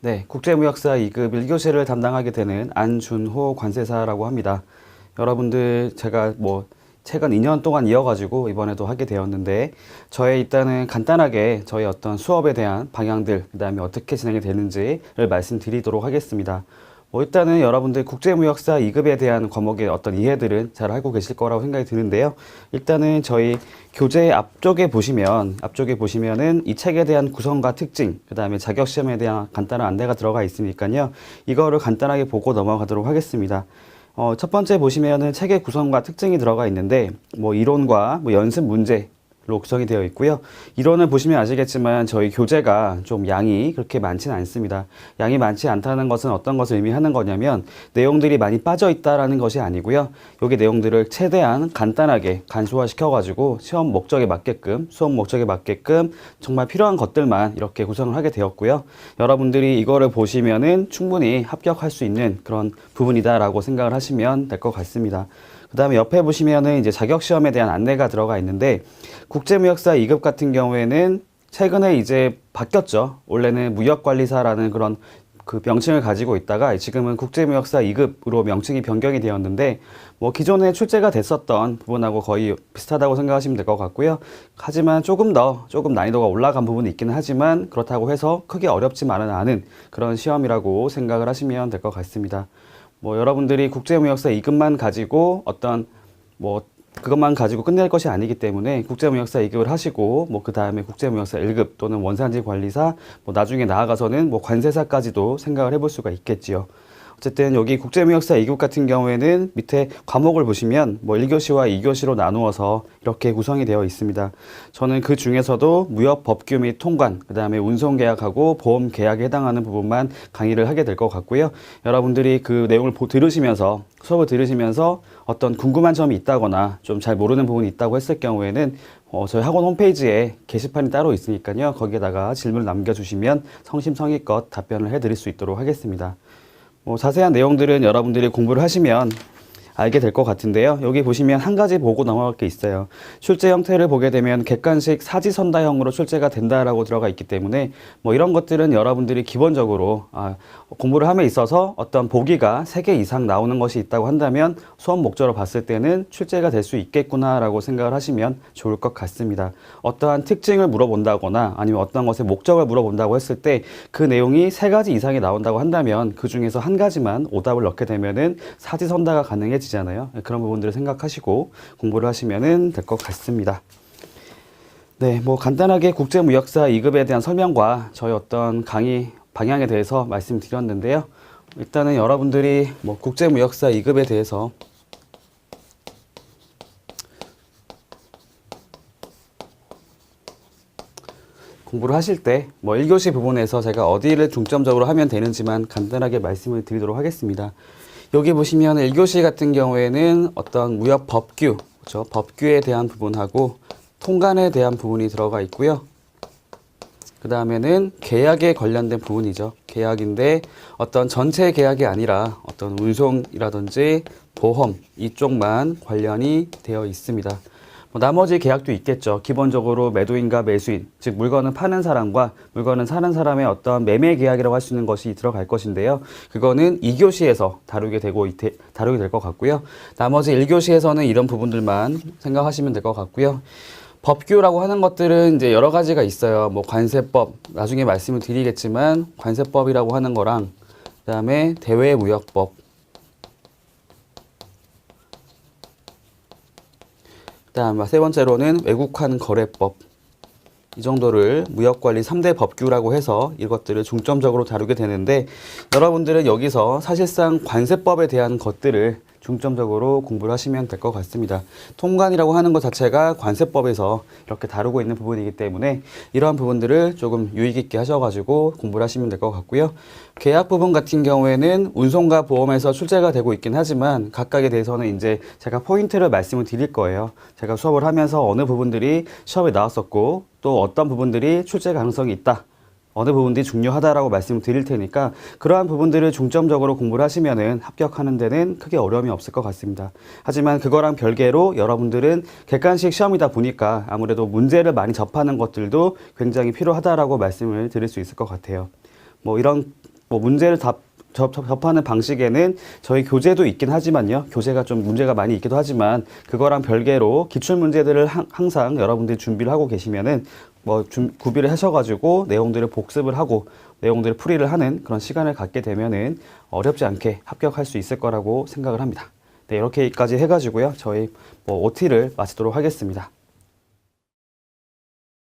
네, 국제무역사 2급 1교시를 담당하게 되는 안준호 관세사라고 합니다. 여러분들 제가 뭐 최근 2년 동안 이어가지고 이번에도 하게 되었는데 저의 일단은 간단하게 저희 어떤 수업에 대한 방향들 그 다음에 어떻게 진행이 되는지를 말씀드리도록 하겠습니다. 뭐 일단은 여러분들 국제무역사 2급에 대한 과목의 어떤 이해들은 잘 알고 계실 거라고 생각이 드는데요. 일단은 저희 교재 앞쪽에 보시면 앞쪽에 보시면은 이 책에 대한 구성과 특징, 그다음에 자격 시험에 대한 간단한 안내가 들어가 있으니까요. 이거를 간단하게 보고 넘어가도록 하겠습니다. 어, 첫 번째 보시면은 책의 구성과 특징이 들어가 있는데 뭐 이론과 뭐 연습 문제 로 구성이 되어 있고요. 이론을 보시면 아시겠지만 저희 교재가 좀 양이 그렇게 많지는 않습니다. 양이 많지 않다는 것은 어떤 것을 의미하는 거냐면 내용들이 많이 빠져 있다라는 것이 아니고요. 여기 내용들을 최대한 간단하게 간소화 시켜 가지고 시험 목적에 맞게끔 수업 목적에 맞게끔 정말 필요한 것들만 이렇게 구성을 하게 되었고요. 여러분들이 이거를 보시면은 충분히 합격할 수 있는 그런 부분이다라고 생각을 하시면 될 것 같습니다. 그 다음에 옆에 보시면은 이제 자격 시험에 대한 안내가 들어가 있는데 국제무역사 2급 같은 경우에는 최근에 이제 바뀌었죠. 원래는 무역관리사라는 그런 그 명칭을 가지고 있다가 지금은 국제무역사 2급으로 명칭이 변경이 되었는데 뭐 기존에 출제가 됐었던 부분하고 거의 비슷하다고 생각하시면 될 것 같고요. 하지만 조금 더 조금 난이도가 올라간 부분이 있기는 하지만 그렇다고 해서 크게 어렵지만은 않은 그런 시험이라고 생각을 하시면 될 것 같습니다. 뭐 여러분들이 국제무역사 2급만 가지고 어떤 뭐 그것만 가지고 끝낼 것이 아니기 때문에 국제무역사 2급을 하시고 뭐 그 다음에 국제무역사 1급 또는 원산지 관리사 뭐 나중에 나아가서는 뭐 관세사까지도 생각을 해볼 수가 있겠지요. 어쨌든 여기 국제무역사 2급 같은 경우에는 밑에 과목을 보시면 뭐 1교시와 2교시로 나누어서 이렇게 구성이 되어 있습니다. 저는 그 중에서도 무역 법규 및 통관, 그 다음에 운송계약하고 보험계약에 해당하는 부분만 강의를 하게 될 것 같고요. 여러분들이 그 내용을 보, 들으시면서 수업을 들으시면서 어떤 궁금한 점이 있다거나 좀 잘 모르는 부분이 있다고 했을 경우에는 어, 저희 학원 홈페이지에 게시판이 따로 있으니까요. 거기에다가 질문을 남겨주시면 성심성의껏 답변을 해드릴 수 있도록 하겠습니다. 뭐 자세한 내용들은 여러분들이 공부를 하시면 알게 될 것 같은데요. 여기 보시면 한 가지 보고 넘어갈 게 있어요. 출제 형태를 보게 되면 객관식 사지선다형으로 출제가 된다라고 들어가 있기 때문에 뭐 이런 것들은 여러분들이 기본적으로 아, 공부를 함에 있어서 어떤 보기가 세 개 이상 나오는 것이 있다고 한다면 수업 목적으로 봤을 때는 출제가 될 수 있겠구나라고 생각을 하시면 좋을 것 같습니다. 어떠한 특징을 물어본다거나 아니면 어떤 것의 목적을 물어본다고 했을 때 그 내용이 세 가지 이상이 나온다고 한다면 그 중에서 한 가지만 오답을 넣게 되면은 사지선다가 가능해지 잖아요. 그런 부분들을 생각하시고 공부를 하시면 될 것 같습니다. 네, 뭐 간단하게 국제무역사 2급에 대한 설명과 저희 어떤 강의 방향에 대해서 말씀드렸는데요. 일단은 여러분들이 뭐 국제무역사 2급에 대해서 공부를 하실 때 뭐 1교시 부분에서 제가 어디를 중점적으로 하면 되는지만 간단하게 말씀을 드리도록 하겠습니다. 여기 보시면 1교시 같은 경우에는 어떤 무역 법규, 그렇죠? 법규에 대한 부분하고 통관에 대한 부분이 들어가 있고요. 그 다음에는 계약에 관련된 부분이죠. 계약인데 어떤 전체 계약이 아니라 어떤 운송이라든지 보험 이쪽만 관련이 되어 있습니다. 뭐 나머지 계약도 있겠죠. 기본적으로 매도인과 매수인, 즉 물건을 파는 사람과 물건을 사는 사람의 어떤 매매 계약이라고 할 수 있는 것이 들어갈 것인데요. 그거는 2교시에서 다루게 되고 있- 다루게 될 것 같고요. 나머지 1교시에서는 이런 부분들만 생각하시면 될 것 같고요. 법규라고 하는 것들은 이제 여러 가지가 있어요. 뭐 관세법 나중에 말씀을 드리겠지만 관세법이라고 하는 거랑 그다음에 대외무역법 다음 세 번째로는 외국환 거래법. 이 정도를 무역관리 3대 법규라고 해서 이것들을 중점적으로 다루게 되는데 여러분들은 여기서 사실상 관세법에 대한 것들을 중점적으로 공부를 하시면 될 것 같습니다. 통관이라고 하는 것 자체가 관세법에서 이렇게 다루고 있는 부분이기 때문에 이러한 부분들을 조금 유익 있게 하셔가지고 공부를 하시면 될 것 같고요. 계약 부분 같은 경우에는 운송과 보험에서 출제가 되고 있긴 하지만 각각에 대해서는 이제 제가 포인트를 말씀을 드릴 거예요. 제가 수업을 하면서 어느 부분들이 시험에 나왔었고 또 어떤 부분들이 출제 가능성이 있다. 어느 부분들이 중요하다라고 말씀을 드릴 테니까 그러한 부분들을 중점적으로 공부를 하시면은 합격하는 데는 크게 어려움이 없을 것 같습니다. 하지만 그거랑 별개로 여러분들은 객관식 시험이다 보니까 아무래도 문제를 많이 접하는 것들도 굉장히 필요하다라고 말씀을 드릴 수 있을 것 같아요. 뭐 이런 뭐 문제를 답, 접, 접- 접하는 방식에는 저희 교재도 있긴 하지만요. 교재가 좀 문제가 많이 있기도 하지만 그거랑 별개로 기출 문제들을 항- 항상 여러분들이 준비를 하고 계시면은 뭐 준- 구비를 하셔가지고 내용들을 복습을 하고 내용들을 풀이를 하는 그런 시간을 갖게 되면은 어렵지 않게 합격할 수 있을 거라고 생각을 합니다. 네, 이렇게까지 해가지고요. 저희 뭐 OT를 마치도록 하겠습니다.